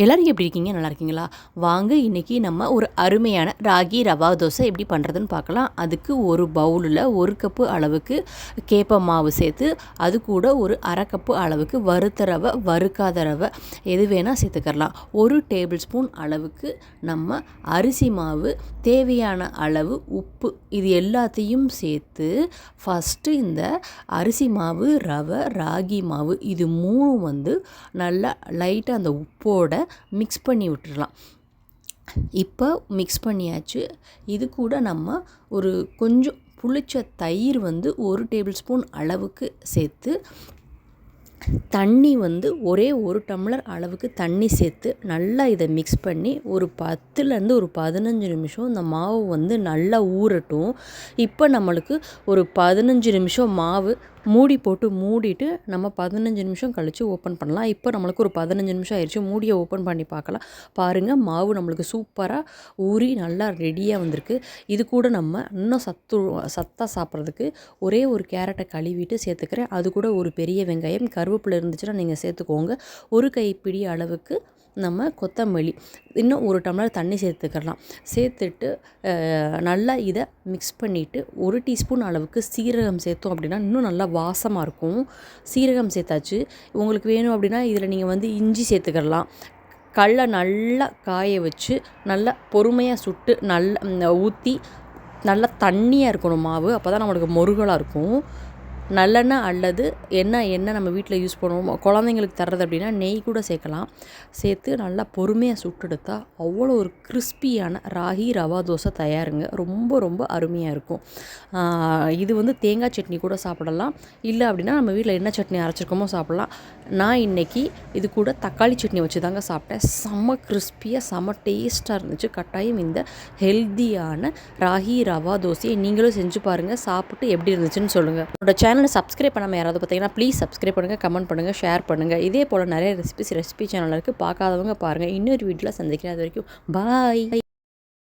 எல்லோரும் எப்படி இருக்கீங்க? நல்லா இருக்கீங்களா? வாங்க இன்றைக்கி நம்ம ஒரு அருமையான ராகி ரவா தோசை எப்படி பண்ணுறதுன்னு பார்க்கலாம். அதுக்கு ஒரு பவுலில் ஒரு கப்பு அளவுக்கு கேப்ப மாவு சேர்த்து அது கூட ஒரு அரை கப்பு அளவுக்கு வறுத்த ரவை வறுக்காத ரவை எது வேணால் சேர்த்துக்கரலாம் ஒரு டேபிள் ஸ்பூன் அளவுக்கு நம்ம அரிசி மாவு தேவையான அளவு உப்பு இது எல்லாத்தையும் சேர்த்து ஃபஸ்ட்டு இந்த அரிசி மாவு ரவை ராகி மாவு இது மூணும் வந்து நல்லா லைட்டாக அந்த உப்போட மிக்ஸ் பண்ணி விட்டுடலாம் இப்போ மிக்ஸ் பண்ணியாச்சு. இது கூட நம்ம ஒரு கொஞ்சம் புளிச்ச தயிர் வந்து ஒரு டேபிள் ஸ்பூன் அளவுக்கு சேர்த்து தண்ணி வந்து ஒரே ஒரு டம்ளர் அளவுக்கு தண்ணி சேர்த்து நல்லா இதை மிக்ஸ் பண்ணி ஒரு பத்துலேருந்து ஒரு பதினஞ்சு நிமிஷம் இந்த மாவு வந்து நல்லா ஊறட்டும். இப்போ நம்மளுக்கு ஒரு பதினஞ்சு நிமிஷம் மாவு மூடி போட்டு மூடிட்டு நம்ம பதினஞ்சு நிமிஷம் கழித்து ஓப்பன் பண்ணலாம். இப்போ நம்மளுக்கு ஒரு பதினஞ்சு நிமிஷம் ஆயிடுச்சு மூடியை ஓப்பன் பண்ணி பார்க்கலாம். பாருங்கள் மாவு நம்மளுக்கு சூப்பராக ஊறி நல்லா ரெடியாக வந்திருக்கு. இது கூட நம்ம இன்னும் சத்து சத்தாக சாப்பிட்றதுக்கு ஒரே ஒரு கேரட்டை கழுவிட்டு சேர்த்துக்கிறேன். அது கூட ஒரு பெரிய வெங்காயம். கருவேப்பிலை இருந்துச்சுன்னா நீங்கள் சேர்த்துக்கோங்க. ஒரு கைப்பிடி அளவுக்கு நம்ம கொத்தமல்லி. இன்னும் ஒரு டம்ளர் தண்ணி சேர்த்துக்கலாம் சேர்த்துட்டு நல்லா இதை மிக்ஸ் பண்ணிவிட்டு ஒரு டீஸ்பூன் அளவுக்கு சீரகம் சேர்த்தோம் அப்படின்னா இன்னும் நல்லா வாசமாக இருக்கும். சீரகம் சேர்த்தாச்சு. உங்களுக்கு வேணும் அப்படின்னா இதில் நீங்கள் வந்து இஞ்சி சேர்த்துக்கலாம் கடல நல்லா காய வச்சு நல்லா பொறுமையாக சுட்டு நல்லா ஊற்றி நல்லா தண்ணியாக இருக்கணும் மாவு. அப்போ தான் நம்மளுக்கு முருகலாக இருக்கும். நல்லெண்ணெய் அல்லது எண்ணெய் எண்ணெய் நம்ம வீட்டில் யூஸ் பண்ணுவோம். குழந்தைங்களுக்கு தர்றது அப்படின்னா நெய் கூட சேர்க்கலாம். சேர்த்து நல்லா பொறுமையாக சுட்டெடுத்தா அவ்வளோ ஒரு கிறிஸ்பியான ராகி ரவா தோசை தயாருங்க. ரொம்ப ரொம்ப அருமையாக இருக்கும். இது வந்து தேங்காய் சட்னி கூட சாப்பிடலாம். இல்லை அப்படின்னா நம்ம வீட்டில் என்ன சட்னி அரைச்சிருக்கோமோ சாப்பிட்லாம். நான் இன்றைக்கி இது கூட தக்காளி சட்னி வச்சு தாங்க சாப்பிட்டேன். செம்ம கிறிஸ்பியாக செம்ம டேஸ்ட்டாக இருந்துச்சு. கட்டாயம் இந்த ஹெல்த்தியான ராகி ரவா தோசையை நீங்களும் செஞ்சு பாருங்கள் சாப்பிட்டு எப்படி இருந்துச்சுன்னு சொல்லுங்கள் என்னோட சேனல் சேனலை சப்ஸ்கிரைப் பண்ணாமல் யாராவது பார்த்தீங்கன்னா ப்ளீஸ் சப்ஸ்கிரைப் பண்ணுங்கள் கமெண்ட் பண்ணுங்கள் ஷேர் பண்ணுங்கள் இதே போல் நிறைய ரெசிபிஸ் ரெசிபி சேனல் இருக்குது பார்க்காதவங்க பாருங்கள் இன்னொரு வீட்டில் சந்திக்கிறேன். அது வரைக்கும் பாய்